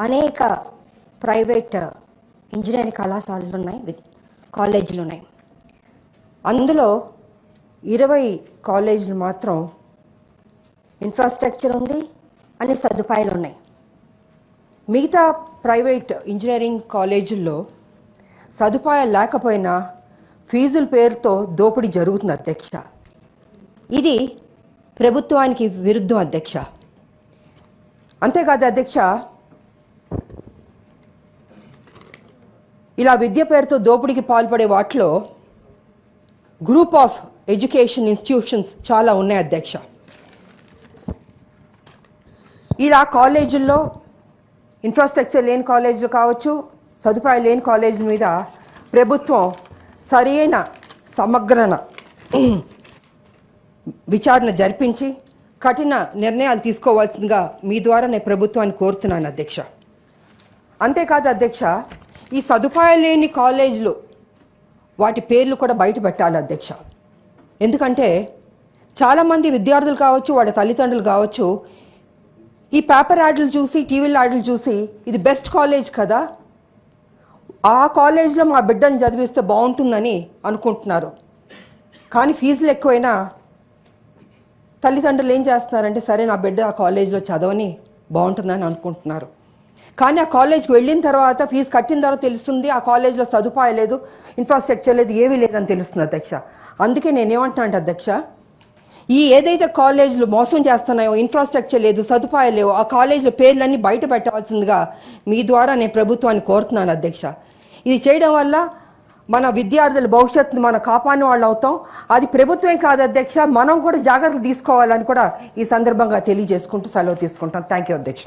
అనేక private engineering కళాశాలలు ఉన్నాయి కాలేజీలు ఉన్నాయి అందులో ఇరవై కాలేజీలు మాత్రం ఇన్ఫ్రాస్ట్రక్చర్ ఉంది అన్ని సదుపాయాలు ఉన్నాయి మిగతా ప్రైవేట్ ఇంజనీరింగ్ కాలేజీల్లో సదుపాయాలు లేకపోయినా ఫీజుల పేరుతో దోపిడీ జరుగుతుంది అధ్యక్ష. ఇది ప్రభుత్వానికి విరుద్ధం అధ్యక్ష. అంతేకాదు అధ్యక్ష ఇలా విద్య పేరుతో దోపిడీకి పాల్పడే వాటిలో గ్రూప్ ఆఫ్ ఎడ్యుకేషన్ ఇన్స్టిట్యూషన్స్ చాలా ఉన్నాయి అధ్యక్ష. ఇలా కాలేజీల్లో ఇన్ఫ్రాస్ట్రక్చర్ లేని కాలేజీలు కావచ్చు సదుపాయాలు లేని కాలేజీల మీద ప్రభుత్వం సరైన సమగ్రణ విచారణ జరిపించి కఠిన నిర్ణయాలు తీసుకోవాల్సిందిగా మీ ద్వారా నేను ప్రభుత్వాన్ని కోరుతున్నాను అధ్యక్ష. అంతేకాదు అధ్యక్ష ఈ సదుపాయాలు లేని కాలేజీలు వాటి పేర్లు కూడా బయట పెట్టాలి అధ్యక్ష. ఎందుకంటే చాలామంది విద్యార్థులు కావచ్చు వాళ్ళ తల్లిదండ్రులు కావచ్చు ఈ పేపర్ యాడ్లు చూసి టీవీల యాడ్లు చూసి ఇది బెస్ట్ కాలేజ్ కదా? ఆ కాలేజ్లో మా బిడ్డను చదివిస్తే బాగుంటుందని అనుకుంటున్నారు. కానీ ఫీజులు ఎక్కువైనా తల్లిదండ్రులు ఏం చేస్తున్నారంటే సరే నా బిడ్డ ఆ కాలేజ్లో చదవని బాగుంటుందని అనుకుంటున్నారు. కానీ ఆ కాలేజ్కి వెళ్ళిన తర్వాత ఫీజు కట్టిన తర్వాత తెలుస్తుంది ఆ కాలేజ్లో సదుపాయం లేదు ఇన్ఫ్రాస్ట్రక్చర్ లేదు ఏమీ లేదని తెలుస్తుంది అధ్యక్ష. అందుకే నేనేమంటున్నాను అధ్యక్ష ఈ ఏదైతే కాలేజీలు మోసం చేస్తున్నాయో ఇన్ఫ్రాస్ట్రక్చర్ లేదు సదుపాయాలు లేవు ఆ కాలేజీల పేర్లన్నీ బయట పెట్టాల్సిందిగా మీ ద్వారా నేను ప్రభుత్వాన్ని కోరుతున్నాను అధ్యక్ష. ఇది చేయడం వల్ల మన విద్యార్థుల భవిష్యత్తును మనం కాపాడిన వాళ్ళు అవుతాం. అది ప్రభుత్వమే కాదు అధ్యక్ష మనం కూడా జాగ్రత్తలు తీసుకోవాలని కూడా ఈ సందర్భంగా తెలియజేసుకుంటూ సెలవు తీసుకుంటాం థ్యాంక్ యూ అధ్యక్ష.